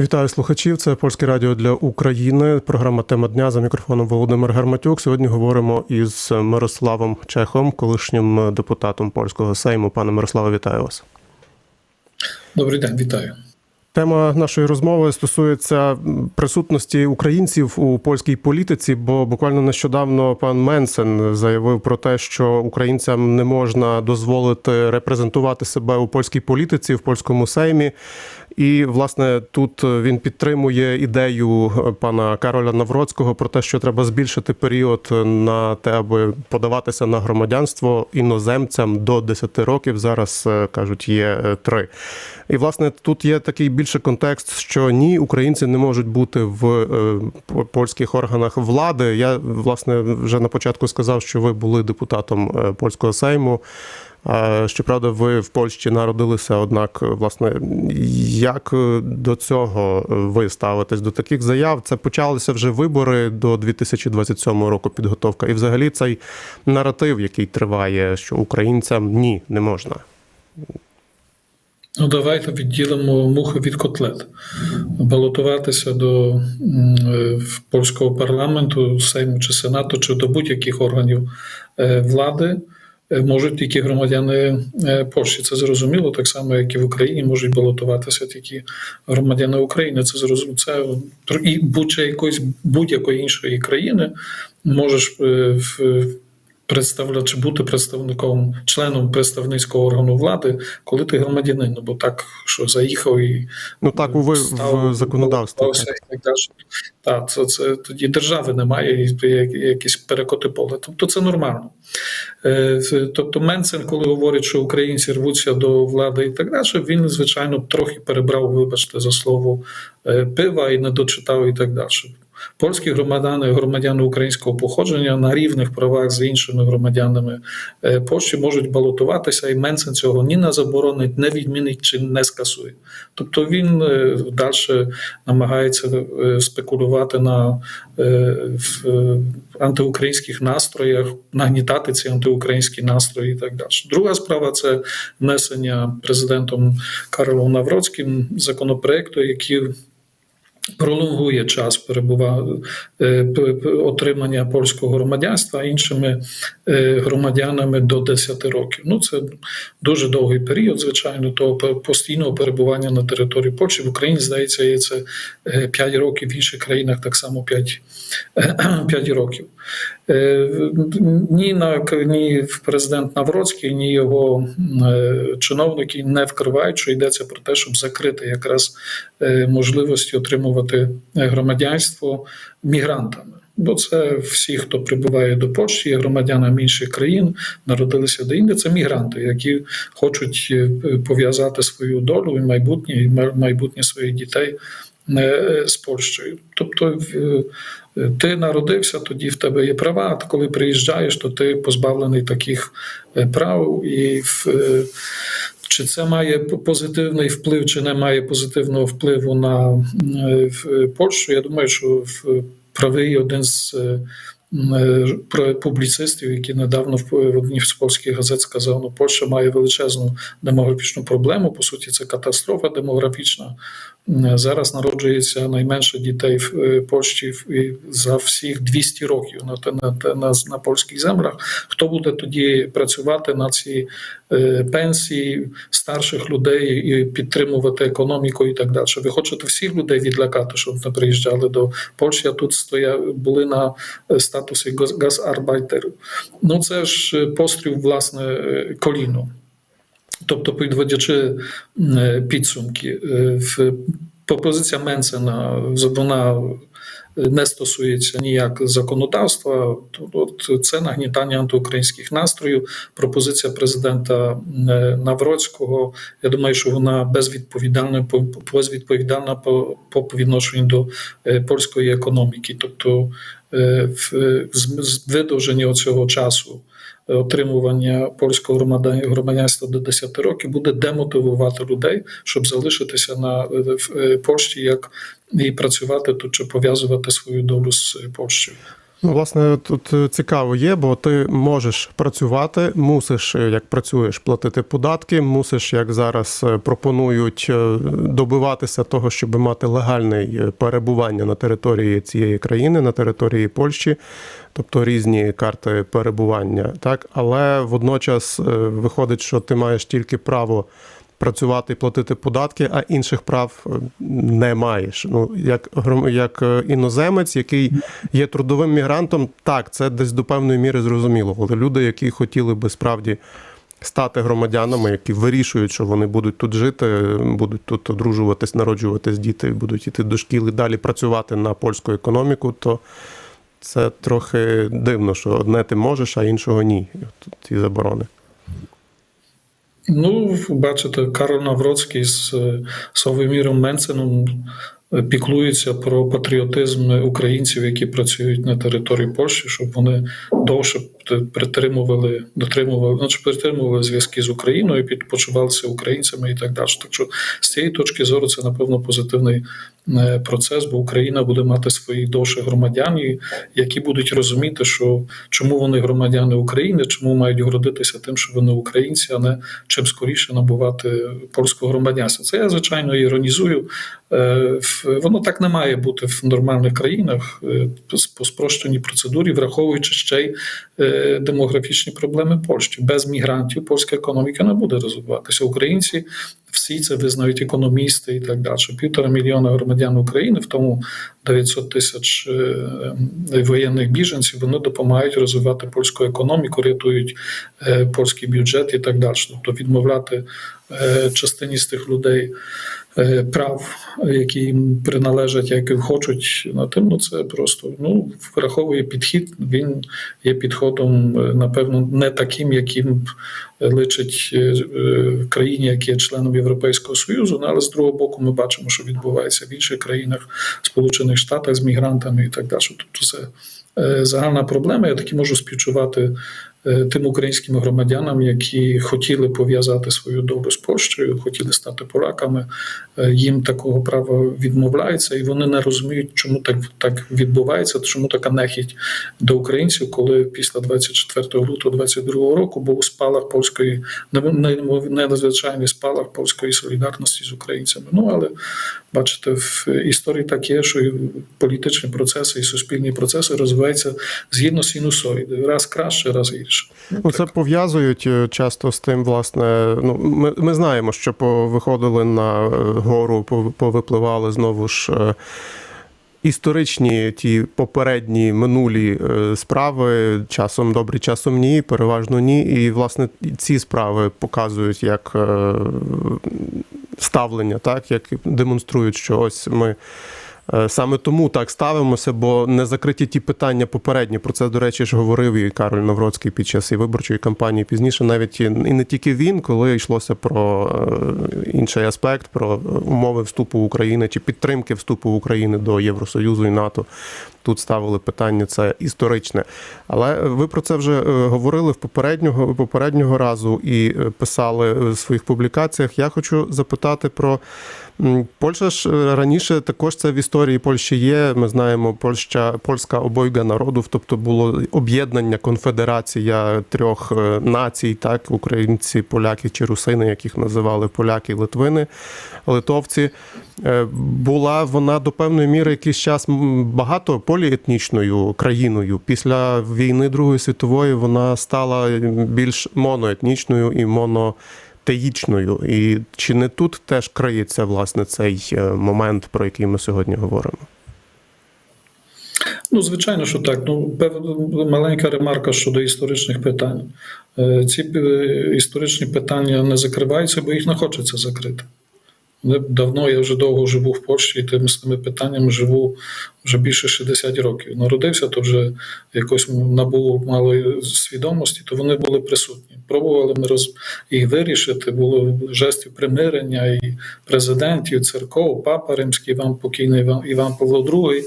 Вітаю слухачів. Це польське радіо для України. Програма Тема дня за мікрофоном Володимир Гарматюк. Сьогодні говоримо із Мирославом Чехом, колишнім депутатом польського сейму. Пане Мирославе, вітаю вас. Добрий день, вітаю. Тема нашої розмови стосується присутності українців у польській політиці, бо буквально нещодавно пан Менсен заявив про те, що українцям не можна дозволити репрезентувати себе у польській політиці в польському сеймі. І власне тут він підтримує ідею пана Кароля Навроцького про те, що треба збільшити період на те, аби подаватися на громадянство іноземцям до 10 років. Зараз кажуть, є три. І власне тут є такий більше контекст, що ні, українці не можуть бути в польських органах влади. Я власне вже на початку сказав, що ви були депутатом польського сейму. Щоправда, ви в Польщі народилися, однак, власне, як до цього ви ставитесь до таких заяв? Це почалися вже вибори до 2027 року. Підготовка, і взагалі цей наратив, який триває, що українцям ні, не можна. Ну, давайте відділимо мухи від котлет. Балотуватися до польського парламенту, Сейму чи Сенату, чи до будь-яких органів влади можуть тільки громадяни Польщі. Це зрозуміло, так само, як і в Україні можуть балотуватися тільки громадяни України. Це зрозуміло. Це і будь-якої будь-якої іншої країни можеш в представляти чи бути представником, членом представницького органу влади, коли ти громадянин, бо так, що заїхав і ну так ви в законодавстві. Так, це, це тоді держави немає, і якісь перекоти поле. Тобто це нормально. Тобто, Менцен, коли говорить, що українці рвуться до влади і так далі, він звичайно трохи перебрав, вибачте, за слово пива і не дочитав і так далі. Польські громадяни, громадяни українського походження на рівних правах з іншими громадянами Польщі можуть балотуватися, і Менсен цього ні не заборонить, не відмінить чи не скасує. Тобто він далі намагається спекулювати на в антиукраїнських настроях, нагнітати ці антиукраїнські настрої і так далі. Друга справа це внесення президентом Карлом Навроцьким законопроекту, який Пролонгує час перебува отримання польського громадянства іншими громадянами до 10 років. Ну це дуже довгий період, звичайно, того постійного перебування на території Польщі в Україні здається, є це 5 років в інших країнах так само 5, 5 років. Ні на ні президент Навроцький, ні його чиновники не вкривають, що йдеться про те, щоб закрити якраз можливості отримувати громадянство мігрантами. Бо це всі, хто прибуває до Польщі, є громадянами інших країн, народилися до Індії. Це мігранти, які хочуть пов'язати свою долю і майбутнє і майбутнє своїх дітей з Польщею. Тобто ти народився, тоді в тебе є права. А коли приїжджаєш, то ти позбавлений таких прав і в. Чи це має позитивний вплив, чи не має позитивного впливу на Польщу? Я думаю, що правий один з публіцистів, який недавно в одній з польських газет сказав, ну Польща має величезну демографічну проблему. По суті, це катастрофа демографічна. Зараз народжується найменше дітей в Польщі за всіх 200 років на на, на, на польських землях. Хто буде тоді працювати на ці пенсії старших людей і підтримувати економіку і так далі? Ви хочете всіх людей відлякати, щоб не приїжджали до Польщі? А тут стояли були на статусі газарбайтерів. Ну це ж постріл власне коліно. Тобто, підводячи підсумки, пропозиція Менсена вона не стосується ніяк законодавства. От це нагнітання антиукраїнських настроїв. Пропозиція президента Навроцького. Я думаю, що вона безвідповідальна безвідповідальна по, по відношенню до польської економіки, тобто в видовження цього часу отримування польського громадянства до 10 років буде демотивувати людей, щоб залишитися на в Польщі як і працювати тут чи пов'язувати свою долю з Польщею. Ну, власне, тут е, цікаво є, бо ти можеш працювати, мусиш, е, як працюєш, платити податки, мусиш, як зараз е, пропонують, добиватися того, щоб мати легальне перебування на території цієї країни, на території Польщі, тобто різні карти перебування. Так, але водночас виходить, що ти маєш тільки право. Працювати і платити податки, а інших прав е, не маєш. Ну як як е, іноземець, який є трудовим мігрантом, так це десь до певної міри зрозуміло. Але люди, які хотіли би справді стати громадянами, які вирішують, що вони будуть тут жити, будуть тут одружуватись, народжуватись діти, будуть іти до шкіл і далі працювати на польську економіку, то це трохи дивно, що одне ти можеш, а іншого ні. Ці заборони. Ну, бачите, Карл Навроцький з Совиміром Совоміром Менценом е, піклується про патріотизм українців, які працюють на території Польщі, щоб вони довше притримували, дотримували, значить, притримували зв'язки з Україною, підпочувалися українцями і так далі. Так що з цієї точки зору це напевно позитивний е, процес, бо Україна буде мати своїх довше громадян, які будуть розуміти, що чому вони громадяни України, чому мають гордитися тим, що вони українці, а не чим скоріше набувати польського громадянства. Це я звичайно іронізую. Е, Воно так не має бути в нормальних країнах е, по спрощеній процедурі, враховуючи ще й е, демографічні проблеми Польщі. Без мігрантів польська економіка не буде розвиватися. Українці всі це визнають економісти і так далі. Півтора мільйона громадян України, в тому 900 тисяч е, воєнних біженців, вони допомагають розвивати польську економіку, рятують е, польський бюджет і так далі. Тобто відмовляти е, частині з тих людей е, прав, які їм приналежать, які хочуть на тим, ну це просто ну враховує підхід. Він є підходом, е, напевно, не таким, яким личить е, е, країні, які є членом Європейського Союзу. Ну, але з другого боку, ми бачимо, що відбувається в інших країнах, Сполучених Штатах з мігрантами і так далі. Тобто це е, загальна проблема. Я таки можу співчувати е, тим українським громадянам, які хотіли пов'язати свою долю з Польщею, хотіли стати поляками. Е, Їм такого права відмовляється, і вони не розуміють, чому так, так відбувається, чому така нехідь до українців, коли після 24 лютого 22 року був спалах польської надзвичайний спалах польської солідарності з українцями. Ну але бачите, в історії так є, що і політичні процеси і суспільні процеси розвиваються згідно синусоїди. Раз краще, раз гірше. Ну, це пов'язують е, часто з тим, власне. Ну, ми, ми знаємо, що повиходили на е, гору, повипливали знову ж. е, Історичні ті попередні минулі справи часом добрі, часом ні, переважно ні. І власне ці справи показують як ставлення, так як демонструють, що ось ми Саме тому так ставимося, бо не закриті ті питання попередні. Про це, до речі, ж говорив і Кароль Навроцький під час і виборчої кампанії. Пізніше навіть і не тільки він, коли йшлося про е, інший аспект, про умови вступу України чи підтримки вступу України до Євросоюзу і НАТО. Тут ставили питання це історичне. Але ви про це вже е, говорили в попереднього попереднього разу і е, писали в своїх публікаціях. Я хочу запитати про Польща ж е, раніше також це в історії Польщі є. Ми знаємо, Польща, польська обойга народів, тобто було об'єднання, конфедерація трьох е, націй, так, українці, поляки чи русини, яких називали поляки, литвини, литовці. Е, Була вона до певної міри якийсь час багато поліетнічною країною. Після війни Другої світової вона стала більш моноетнічною і монотеїчною. І чи не тут теж криється власне цей е, момент, про який ми сьогодні говоримо? Ну, звичайно, що так. Ну, маленька ремарка щодо історичних питань. Е, Ці е, історичні питання не закриваються, бо їх не хочеться закрити. Давно, я вже довго живу в Польщі і тими з тими питаннями живу вже більше 60 років. Народився, то вже якось набув малої свідомості, то вони були присутні. Пробували ми роз... їх вирішити. Було жестів примирення і президентів, церков, папа римський, Іван покійний Іван, Іван Павло II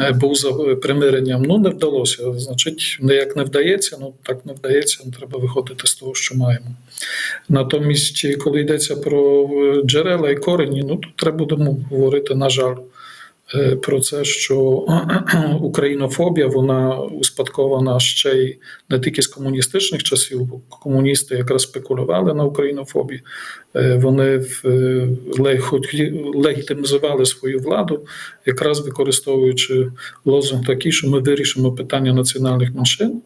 е, був за примиренням. Ну не вдалося. Значить, не як не вдається, ну так не вдається. Треба виходити з того, що маємо. Натомість, коли йдеться про е, джерела і корені, ну тут треба будемо говорити, на жаль, про це, що українофобія вона успадкована ще й не тільки з комуністичних часів, комуністи якраз спекулювали на українофобії. Е, Вони е, легітимізували свою владу, якраз використовуючи лозунг такий, що ми вирішимо питання національних меншин.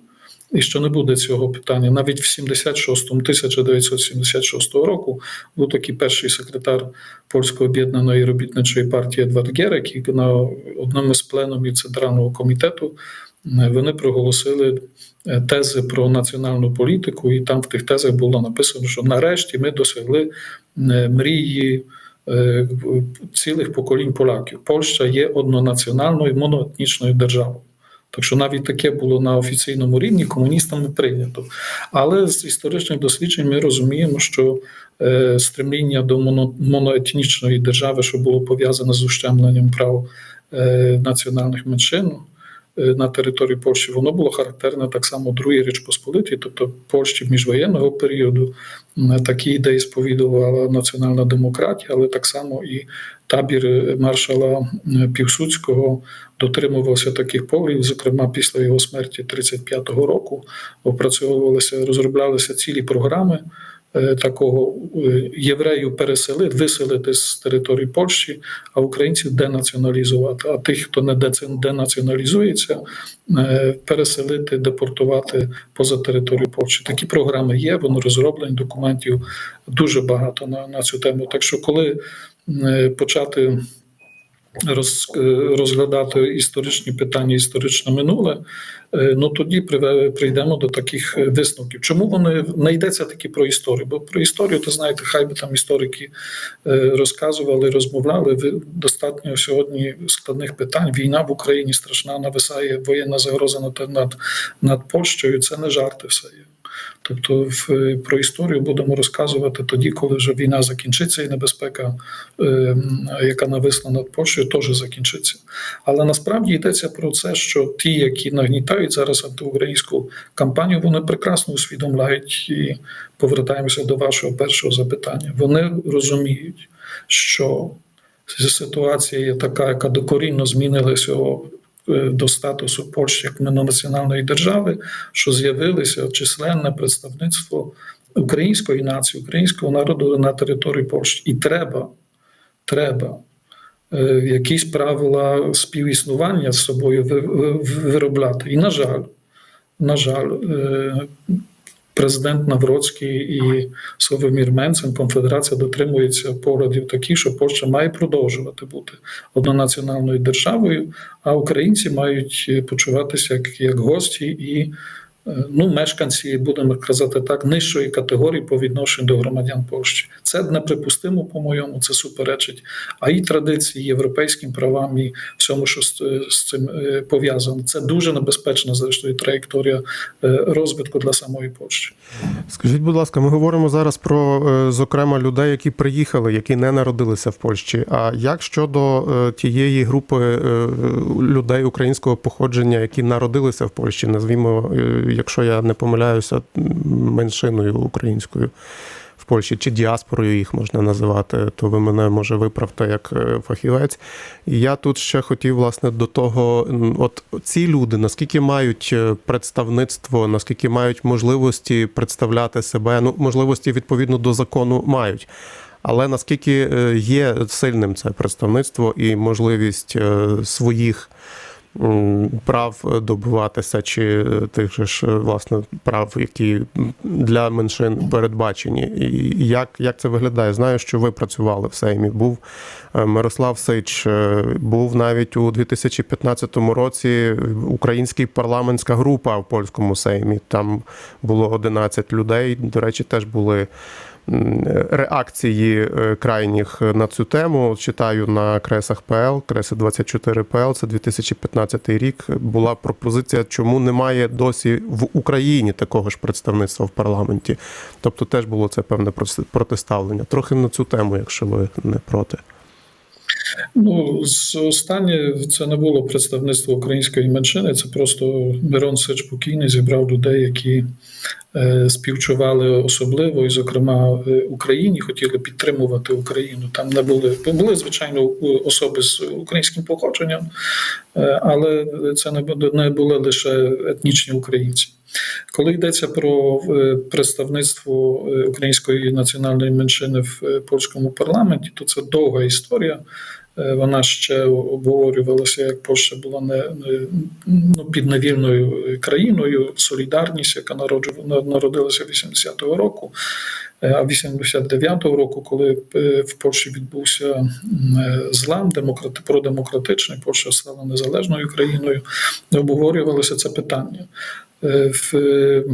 І що не буде цього питання. Навіть в 76-му, 1976 року був такий перший секретар Польської об'єднаної робітничої партії Едвард Герек, який на одному з пленумів Центрального комітету е, вони проголосили е, тези про національну політику, і там в тих тезах було написано, що нарешті ми досягли е, мрії цілих поколінь поляків. Польща є однонаціональною моноетнічною державою. Так що навіть таке було на офіційному рівні комуністами прийнято. Але з історичних досліджень ми розуміємо, що е, стремління до моно, моноетнічної держави, що було пов'язане з ущемленням прав е, національних меншин е, на території Польщі, воно було характерне так само Другій Річ Посполитій, тобто Польщі в міжвоєнного періоду м, такі ідеї сповідувала національна демократія, але так само і табір е, маршала м, Півсудського дотримувався таких поглядів. Зокрема, після його смерті 35-го року опрацьовувалися, розроблялися цілі програми. е, Такого е, євреїв переселити, виселити з території Польщі, а українців денаціоналізувати. А тих, хто не денаціоналізується, е, переселити, депортувати поза територію Польщі. Такі програми є, вони розроблені, документів дуже багато на, на цю тему. Так що, коли почати розглядати історичні питання, історичне минуле, е, ну тоді прийдемо до таких е, висновків. Чому вони не йдеться таки про історію? Бо про історію, то знаєте, хай би там історики е, розказували, розмовляли. Достатньо сьогодні складних питань. Війна в Україні страшна, нависає воєнна загроза над, над Польщею. Це не жарти все є. Тобто в, про історію будемо розказувати тоді, коли вже війна закінчиться, і небезпека, е, яка нависла над Польщею, теж закінчиться. Але насправді йдеться про це, що ті, які нагнітають зараз антиукраїнську кампанію, вони прекрасно усвідомляють і повертаємося до вашого першого запитання. Вони розуміють, що ситуація є така, яка докорінно змінилася е, до статусу Польщі як мононаціональної держави, що з'явилося численне представництво української нації, українського народу на території Польщі. І треба, треба е, якісь правила співіснування з собою ви- ви- виробляти. І, на жаль, на жаль, е, президент Навроцький і Совомір Менцен, конфедерація дотримується поглядів такі, що Польща має продовжувати бути однонаціональною державою, а українці мають е, почуватися як, як гості і е, ну, мешканці, будемо казати так, нижчої категорії по відношенню до громадян Польщі. Це неприпустимо, по-моєму, це суперечить а і традиції, європейським правам, і всьому, що з, цим е, пов'язано. Це дуже небезпечна, зрештою, траєкторія е, розвитку для самої Польщі. Скажіть, будь ласка, ми говоримо зараз про е, зокрема людей, які приїхали, які не народилися в Польщі. А як щодо тієї групи людей українського походження, які народилися в Польщі, назвімо, якщо я не помиляюся, меншиною українською Польщі чи діаспорою їх можна називати, то ви мене може виправте як е, фахівець. Я тут ще хотів власне до того, от ці люди наскільки мають е, представництво, наскільки мають можливості представляти себе, ну можливості відповідно до закону мають. Але наскільки е, є сильним це представництво і можливість своїх прав добиватися, чи е, тих ж е, власне прав, які для меншин передбачені, і як, як це виглядає? Знаю, що ви працювали в Сеймі. Був е, Мирослав Сич, був навіть у 2015 році українська парламентська група в польському Сеймі. Там було 11 людей. До речі, теж були реакції е, крайніх на цю тему. Читаю на кресах ПЛ, креси 24 ПЛ, це 2015 рік. Була пропозиція, чому немає досі в Україні такого ж представництва в парламенті. Тобто теж було це певне протиставлення. Трохи на цю тему, якщо ви не проти. Ну, з останнє це не було представництво української меншини, це просто Мирон Сич покійний зібрав людей, які е, співчували особливо, і, зокрема, е, Україні, хотіли підтримувати Україну. Там не були були звичайно особи з українським походженням, е, але це не не були лише етнічні українці. Коли йдеться про е, представництво е, української національної меншини в е, польському парламенті, то це довга історія. Вона ще обговорювалася, як Польща була не, ну, під невільною країною. Солідарність, яка народжу- народилася 80-го року. А 89-го року, коли в Польщі відбувся злам демократи, продемократичний, Польща стала незалежною країною, обговорювалося це питання. Е, В, е,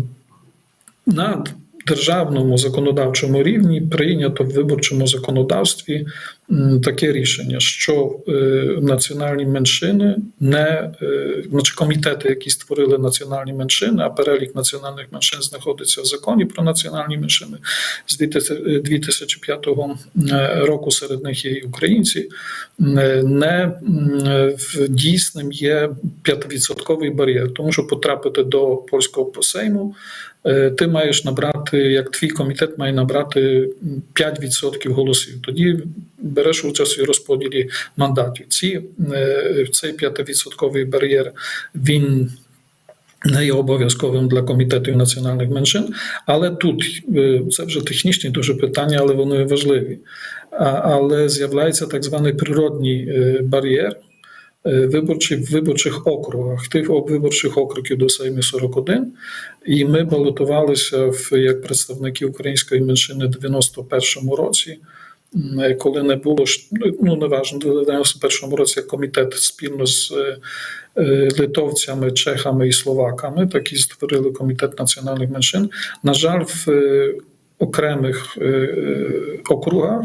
на державному законодавчому рівні прийнято в виборчому законодавстві таке рішення, що е, національні меншини не е, значить, комітети, які створили національні меншини, а перелік національних меншин знаходиться в законі про національні меншини з 2000 2005 е, року. Серед них є і українці. Не дійсним є 5% бар'єр, тому що потрапити до польського сейму е, ти маєш набрати, як твій комітет має набрати 5% голосів. Тоді береш участь у розподілі мандатів. Ці, е, цей 5% бар'єр він. Не є обов'язковим для комітетів національних меншин, але тут е, це вже технічні дуже питання, але вони важливі. Але з'являється так званий природній е, бар'єр, е, виборчий в виборчих округах. Тих виборчих округів до Сеймі 41. І ми балотувалися в як представники української меншини в 91-му році. е, Коли не було ж- ну не в 91-му році комітет спільно з е, литовцями, чехами і словаками, так і створили комітет національних меншин. На жаль, в окремих округах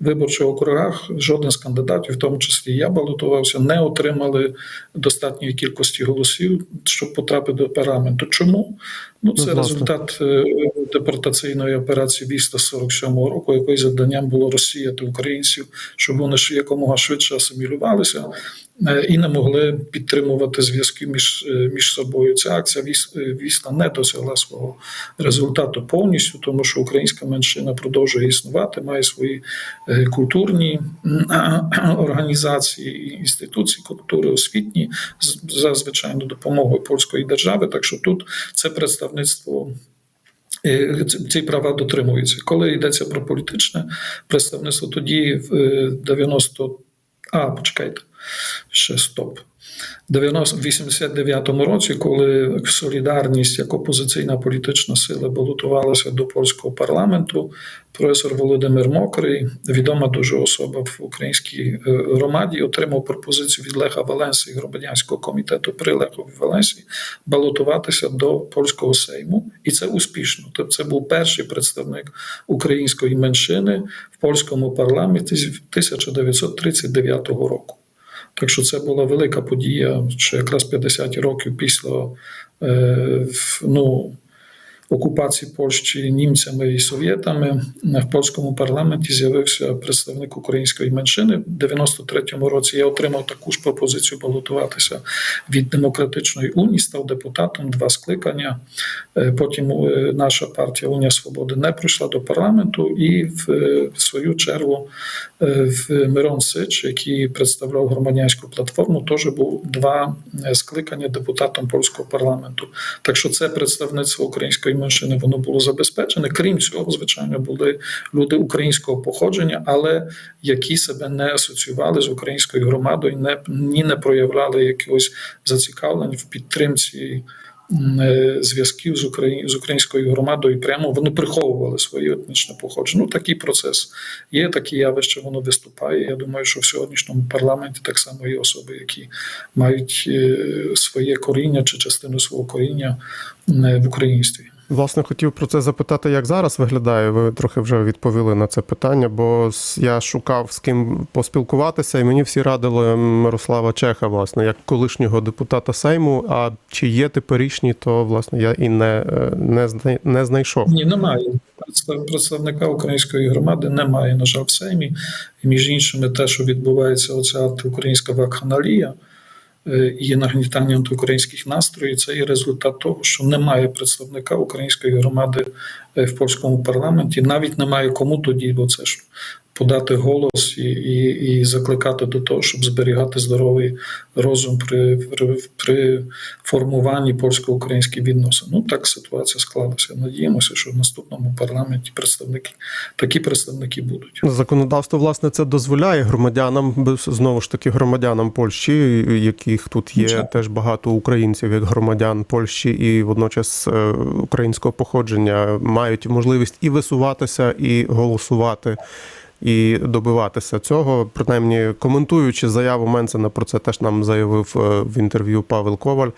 виборчих округах жоден з кандидатів, в тому числі я балотувався, не отримали достатньої кількості голосів, щоб потрапити до парламенту. Чому? Ну, це Ну, власне. результат е, депортаційної операції війська 47-го року, якої завданням було розсіяти українців, щоб вони ж якомога швидше асимілювалися е, і не могли підтримувати зв'язки між, е, між собою. Ця акція війська не досягла свого результату повністю, тому що українська меншина продовжує існувати, має свої культурні організації, інституції культури, освітні, за звичайно допомогою польської держави. Так що тут це представництво. е, ці- права дотримуються. Коли йдеться про політичне представництво, тоді в е, 90... А, почекайте, ще стоп. В 89-му році, коли Солідарність як опозиційна політична сила балотувалася до польського парламенту, професор Володимир Мокрий, відома дуже особа в українській е, громаді, отримав пропозицію від Леха Валенси і громадянського комітету при Лехові Валенсі балотуватися до польського сейму, і це успішно. Тобто це був перший представник української меншини в польському парламенті з 1939 року. Так що це була велика подія, що якраз 50 років після е, ну, окупації Польщі німцями і совєтами в польському парламенті з'явився представник української меншини. В 93-му році я отримав таку ж пропозицію балотуватися від демократичної унії, став депутатом два скликання. Потім наша партія Унія Свободи не прийшла до парламенту, і в свою чергу в Мирон Сич, який представляв громадянську платформу, теж був два скликання депутатом польського парламенту. Так що це представництво української меншини воно було забезпечене. Крім цього, звичайно, були люди українського походження, але які себе не асоціювали з українською громадою, не ні не проявляли якогось зацікавлень в підтримці. е, Зв'язків з Украї... з українською громадою прямо вони приховували своє етнічне походження. Ну такий процес є, такі явища воно виступає. Я думаю, що в сьогоднішньому парламенті так само є особи, які мають е, своє коріння чи частину свого коріння е, в українстві. Власне, хотів про це запитати, як зараз виглядає. Ви трохи вже відповіли на це питання, бо я шукав з ким поспілкуватися, і мені всі радили Мирослава Чеха, власне, як колишнього депутата Сейму. А чи є теперішній, то власне я і не, е, не, не знайшов. Ні, немає. Представ- Представника української громади немає, на жаль, в Сеймі. І між іншими, те, що відбувається, оця антиукраїнська вакханалія, і нагнітання антиукраїнських настроїв. Це є результат того, що немає представника української громади е, в польському парламенті. Навіть немає кому тоді, бо це ж подати голос і, і, і закликати до того, щоб зберігати здоровий розум при, при, при формуванні польсько-українських відносин. Ну так ситуація склалася. Надіємося, що в наступному парламенті представники такі представники будуть. Законодавство власне це дозволяє громадянам, знову ж таки, громадянам Польщі, яких тут є Звичайно. теж багато українців, як громадян Польщі, і водночас е, українського походження мають можливість і висуватися, і голосувати. І добиватися цього, принаймні коментуючи заяву Менсена, про це теж нам заявив е, в інтерв'ю Павел Коваль,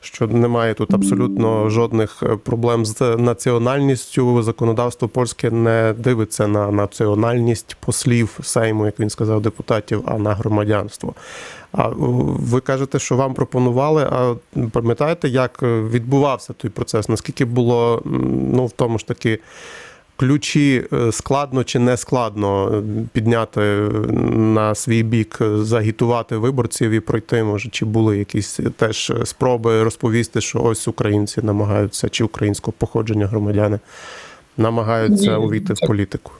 що немає тут абсолютно жодних е, проблем з національністю. Законодавство польське не дивиться на національність послів Сейму, як він сказав, депутатів, а на громадянство. А ви кажете, що вам пропонували. А пам'ятаєте, як е, відбувався той процес? Наскільки було ну в тому ж таки ключі е, складно чи не складно е, підняти е, на свій бік, загітувати виборців і пройти? Може, чи були якісь теж спроби розповісти, що ось українці намагаються, чи українського походження громадяни намагаються Ні, увійти в політику?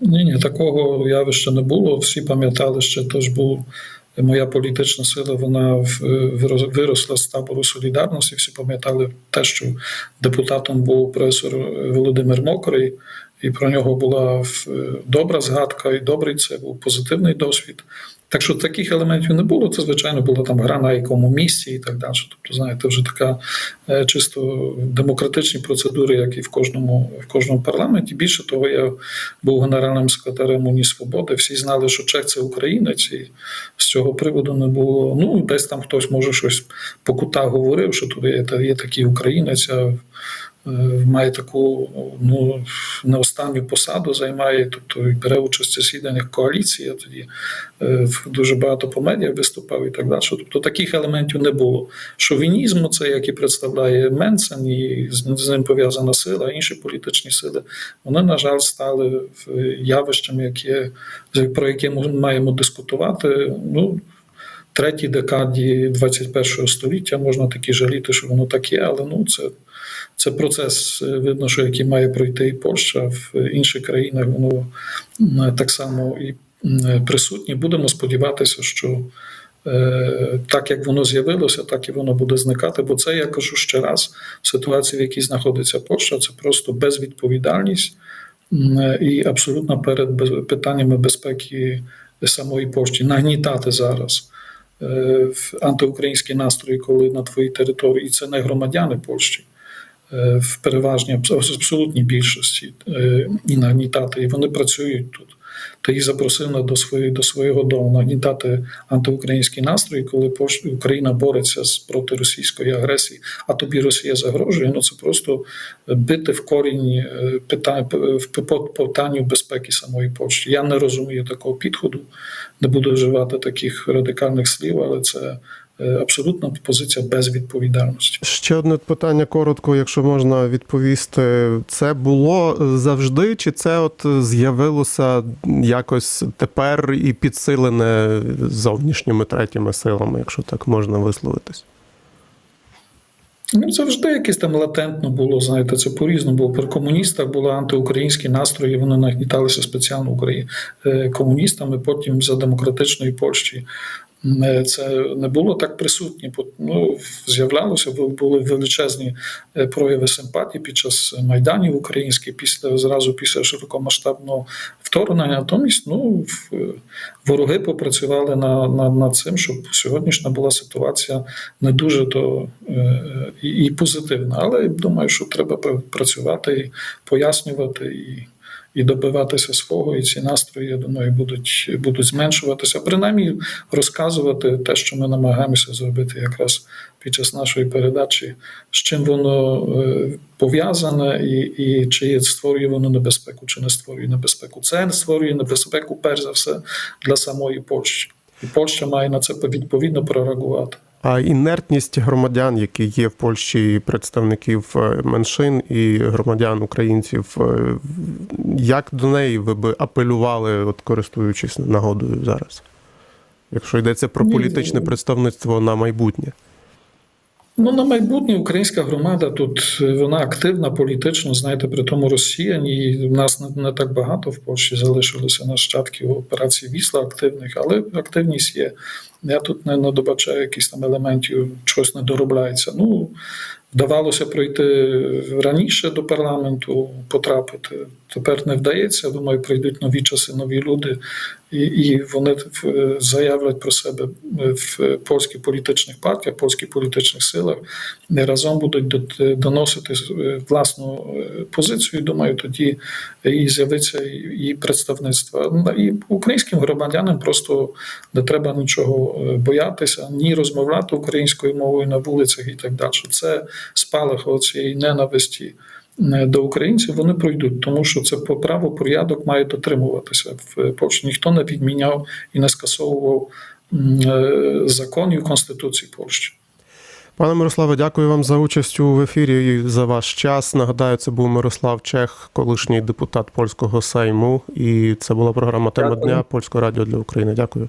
Ні, ні, такого явища не було. Всі пам'ятали, що теж був моя політична сила, вона виросла з табору солідарності. Всі пам'ятали те, що депутатом був професор Володимир Мокрий, і про нього була добра згадка, і добрий це був позитивний досвід. Так що таких елементів не було. Це, звичайно, була там гра на якому місці і так далі. Тобто, знаєте, вже така е, чисто демократичні процедури, як і в кожному, в кожному парламенті. Більше того, я був генеральним секретарем Уні Свободи. Всі знали, що Чех це українець, і з цього приводу не було. Ну, десь там хтось може щось по кутах говорив, що тут є, є такий українець. Е, Має таку ну не останню посаду займає, тобто і бере участь у засіданнях коаліції. а Тоді е, дуже багато по медіа виступав і так далі. Тобто таких елементів не було. Шовінізму, це як і представляє Менсен, і з ним пов'язана сила, інші політичні сили, вони, на жаль, стали явищами, які, про які ми маємо дискутувати. Ну, третій декаді 21 століття можна таки жаліти, що воно так є, але ну це. Це процес, е, видно, що який має пройти і Польща в інших країнах, воно так само і присутнє. Будемо сподіватися, що е, так як воно з'явилося, так і воно буде зникати. Бо це я кажу ще раз: ситуація, в якій знаходиться Польща, це просто безвідповідальність і абсолютно перед питаннями безпеки самої Польщі. Нагнітати зараз в антиукраїнські настрої, коли на твоїй території і це не громадяни Польщі. е, В переважній абс- абсолютній більшості е, і нагнітати, і вони працюють тут. Ти їх запросив до своєї до свого дому нагнітати антиукраїнські настрої, коли Україна бореться з проти російської агресії, а тобі Росія загрожує. Ну це просто бити в корінь е, питань в питанню безпеки самої Польщі. Я не розумію такого підходу, не буду вживати таких радикальних слів, але це абсолютна позиція безвідповідальності. Ще одне питання коротко, якщо можна відповісти. Це було завжди, чи це от з'явилося якось тепер і підсилене зовнішніми третіми силами, якщо так можна висловитись? Ну, завжди якесь там латентно було, знаєте, це по-різному було. При комуністах були антиукраїнські настрої, вони нагніталися спеціально е, комуністами, потім за демократичної Польщі. Це не було так присутнє. Бо, Ну, з'являлося, бу- були величезні е, прояви симпатії під час майданів українських, після зразу після широкомасштабного вторгнення. Натомість, ну, е, вороги попрацювали на, на, над цим, щоб сьогоднішня була ситуація не дуже то е, і, і позитивна. Але думаю, що треба пр- працювати і пояснювати і. І добиватися свого, і ці настрої, я думаю, будуть, будуть зменшуватися. Принаймні розказувати те, що ми намагаємося зробити якраз під час нашої передачі, з чим воно е, пов'язане, і, і чи створює воно небезпеку, чи не створює небезпеку. Це створює небезпеку, перш за все, для самої Польщі. І Польща має на це відповідно прореагувати. А інертність громадян, які є в Польщі, представників е, меншин і громадян українців, е, як до неї ви би апелювали, от користуючись нагодою зараз? якщо йдеться про політичне представництво на майбутнє? Ну, на майбутнє українська громада тут е, вона активна політично, знаєте, при тому розсіяні. І в нас не, не так багато в Польщі залишилося нащадків операції Вісла активних, але активність є. Я тут не, не добачаю якихось там елементів, чогось не доробляється. Ну, вдавалося пройти раніше до парламенту, потрапити. Тепер не вдається. Думаю, прийдуть нові часи, нові люди, і, і вони е, заявлять про себе е, в польських політичних партіях, польських політичних силах, і разом будуть до- доносити е, власну позицію. Думаю, тоді і з'явиться і представництво. Ну, І українським громадянам просто не треба нічого боятися, ні розмовляти українською мовою на вулицях і так далі. Це спалах цієї ненависті до українців вони пройдуть, тому що це по праву порядок має дотримуватися в Польщі. Ніхто не відміняв і не скасовував е, законів Конституції Польщі. Пане Мирославе, дякую вам за участь у ефірі і за ваш час. Нагадаю, це був Мирослав Чех, колишній депутат польського Сейму. І це була програма Тема дня Польського радіо для України. Дякую.